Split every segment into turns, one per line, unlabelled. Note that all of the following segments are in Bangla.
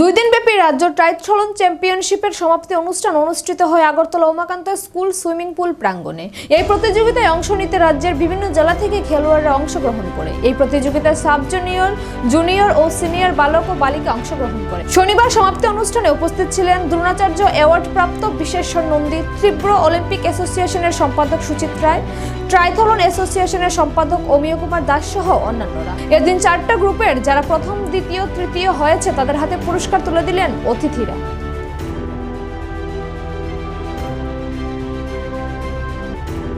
দুই দিনব্যাপী রাজ্য ট্রাইথলন চ্যাম্পিয়নশিপের সমাপ্তি অনুষ্ঠান অনুষ্ঠিত হয় Agartala Umakanta school swimming pool প্রাঙ্গণে। এই প্রতিযোগিতায় অংশ নিতে রাজ্যের বিভিন্ন জেলা থেকে খেলোয়াড়রা অংশগ্রহণ করে। এই প্রতিযোগিতায় সাব জুনিয়র জুনিয়র ও সিনিয়র বালক ও বালিকা অংশগ্রহণ করে। শনিবার সমাপ্তি অনুষ্ঠানে উপস্থিত ছিলেন দ্রোণাচার্য অ্যাওয়ার্ড প্রাপ্ত বিশেশ্বর নন্দী, তীব্র অলিম্পিক অ্যাসোসিয়েশনের সম্পাদক সুচিত রায়, ট্রাইথলন অ্যাসোসিয়েশনের সম্পাদক অমিয় কুমার দাস সহ অন্যান্যরা। এদিন চারটা গ্রুপের যারা প্রথম, দ্বিতীয়, তৃতীয় হয়েছে তাদের হাতে পুরস্কার তুলে দিলেন অতিথিরা।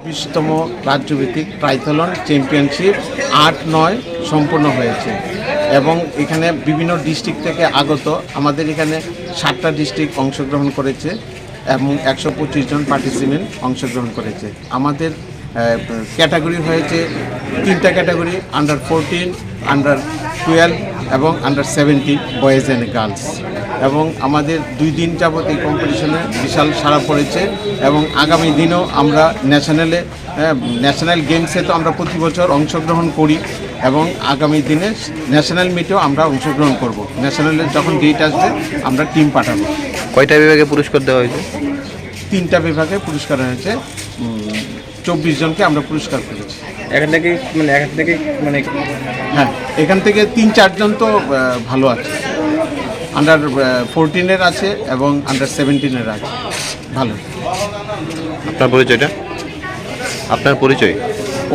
বিশতম রাজ্যভিত্তিক ট্রাইথলন চ্যাম্পিয়নশিপ আট নয় সম্পন্ন হয়েছে এবং এখানে বিভিন্ন ডিস্ট্রিক্ট থেকে আগত আমাদের এখানে সাতটা ডিস্ট্রিক্ট অংশগ্রহণ করেছে এবং একশো পঁচিশ জন পার্টিসিপেন্ট অংশগ্রহণ করেছে। আমাদের ক্যাটাগরি হয়েছে তিনটা category under fourteen under twelve এবং under seventeen boys and girls এবং আমাদের দুই দিন যাবত এই কম্পিটিশনে বিশাল সাড়া পড়েছে এবং আগামী দিনেও আমরা ন্যাশনালে ন্যাশনাল গেমসে তো আমরা প্রতি বছর অংশগ্রহণ করি এবং আগামী দিনে ন্যাশনাল মিটেও আমরা অংশগ্রহণ করব। ন্যাশনালে যখন ডেট আসবে আমরা টিম পাঠাবো।
কয়টা বিভাগে পুরস্কার দেওয়া হয়েছে?
তিনটা বিভাগে পুরস্কার হয়েছে চব্বিশ জনকে আমরা পুরস্কার করেছি।
এখান থেকে মানে এখান থেকে মানে
হ্যাঁ এখান থেকে তিন চারজন তো ভালো আছে। আন্ডার ফোরটিনের আছে এবং আন্ডার সেভেন্টিনের আছে। ভালো।
আপনার পরিচয়টা? আপনার পরিচয়?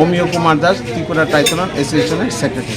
অমিয় কুমার দাস ত্রিপুরা টাইথলন অ্যাসোসিয়েশনের সেক্রেটারি